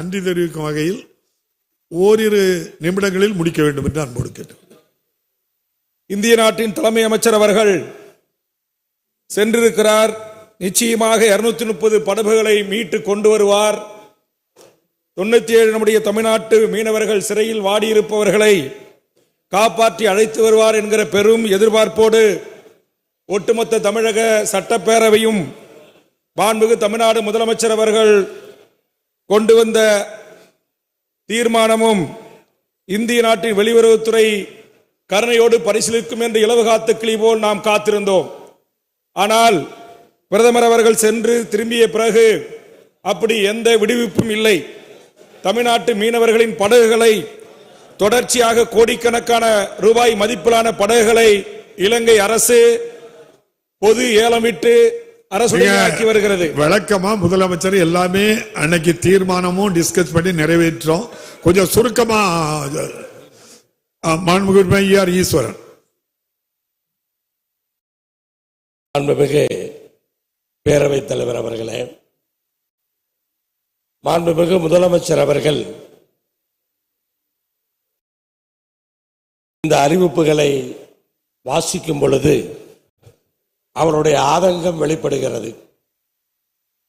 நன்றி தெரிவிக்கும் வகையில் ஓரிரு நிமிடங்களில் முடிக்க வேண்டும் என்று அன்போடு கேட்டேன் இந்திய நாட்டின் தலைமை அமைச்சர் அவர்கள் சென்றிருக்கிறார். நிச்சயமாக இருநூத்தி முப்பது படகுகளை மீட்டு கொண்டு வருவார். தொண்ணூத்தி ஏழு நம்முடைய தமிழ்நாட்டு மீனவர்கள் சிறையில் வாடியிருப்பவர்களை காப்பாற்றி அழைத்து வருவார் என்கிற பெரும் எதிர்பார்ப்போடு ஒட்டுமொத்த தமிழக சட்டப்பேரவையும் மாண்புகு தமிழ்நாடு முதலமைச்சர் அவர்கள் கொண்டு வந்த தீர்மானமும் இந்திய நாட்டின் வெளியுறவுத்துறை கருணையோடு பரிசீலிக்கும் என்று இலவு காத்த கிளி போல் நாம் காத்திருந்தோம். ஆனால் பிரதமர் அவர்கள் சென்று திரும்பிய பிறகு அப்படி எந்த விடுவிப்பும் இல்லை. தமிழ்நாட்டு மீனவர்களின் படகுகளை தொடர்ச்சியாக கோடிக்கணக்கான ரூபாய் மதிப்பிலான படகுகளை இலங்கை அரசு பொது ஏலமிட்டு அரசுடைமையாக்கி வருகிறது. விளக்கமா முதலமைச்சர் எல்லாமே அன்னைக்கு தீர்மானமும் டிஸ்கஸ் பண்ணி நிறைவேற்றோம். கொஞ்சம் சுருக்கமா மாண்புமிகு ஐயார் ஈஸ்வரன். மாண்புமிகு பேரவைத் தலைவர் அவர்களே மாண்புமிகு முதலமைச்சர் அவர்கள் இந்த அறிவிப்புகளை வாசிக்கும் பொழுது அவருடைய ஆதங்கம் வெளிப்படுகிறது.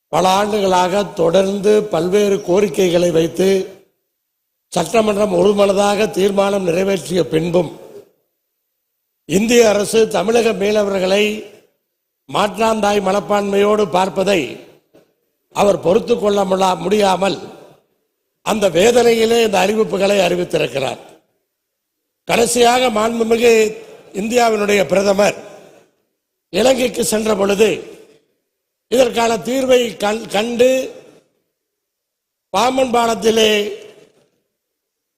பல ஆண்டுகளாக தொடர்ந்து பல்வேறு கோரிக்கைகளை வைத்து சட்டமன்றம் ஒருமனதாக தீர்மானம் நிறைவேற்றிய பின்பும் இந்திய அரசு தமிழக மீனவர்களை மாற்றாந்தாய் மனப்பான்மையோடு பார்ப்பதை அவர் பொறுத்து கொள்ள முடியாமல் அந்த வேதனையிலே இந்த அறிவிப்புகளை அறிவித்திருக்கிறார். கடைசியாக மாண்புமிகு இந்தியாவினுடைய பிரதமர் இலங்கைக்கு சென்ற பொழுது இதற்கான தீர்வை கண்- கண்டு பாம்பன் பாலத்திலே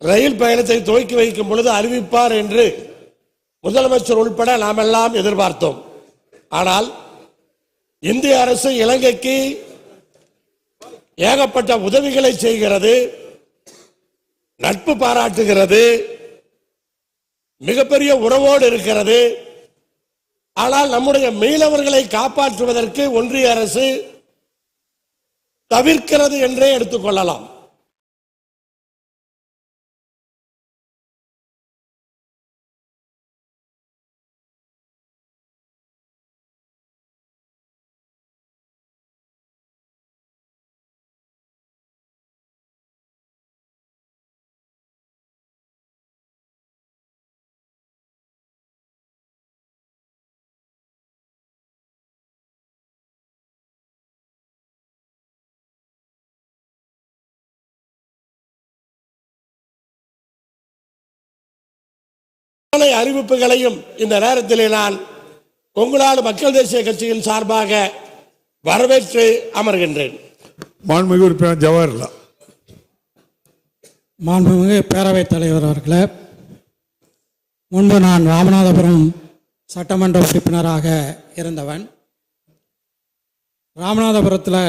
ரயில் பயணத்தை துவக்கி வைக்கும் பொழுது அறிவிப்பார் என்று முதலமைச்சர் உள்பட நாமெல்லாம் எதிர்பார்த்தோம். ஆனால் இந்திய அரசு இலங்கைக்கு ஏகப்பட்ட உதவிகளை செய்கிறது நட்பு பாராட்டுகிறது மிகப்பெரிய உறவோடு இருக்கிறது ஆனால் நம்முடைய மீனவர்களை காப்பாற்றுவதற்கு ஒன்றிய அரசு தவிர்க்கிறது என்றே எடுத்துக்கொள்ளலாம். அத்தனை அறிவிப்புகளையும் இந்த நேரத்திலே நான் கொங்குநாடு மக்கள் தேசிய கட்சியின் சார்பாக வரவேற்று அமர்கின்றேன். மாண்புமிகு உறுப்பினர் ஜவஹர்லால். மாண்புமிகு பேரவைத் தலைவர் அவர்களே முன்பு நான் ராமநாதபுரம் சட்டமன்ற உறுப்பினராக இருந்தவன். ராமநாதபுரத்தில்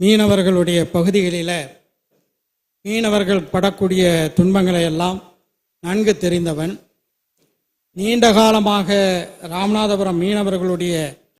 மீனவர்களுடைய பகுதிகளில் மீனவர்கள் படக்கூடிய துன்பங்களை எல்லாம் நன்கு தெரிந்தவன். நீண்ட காலமாக ராமநாதபுரம் மீனவர்களுடைய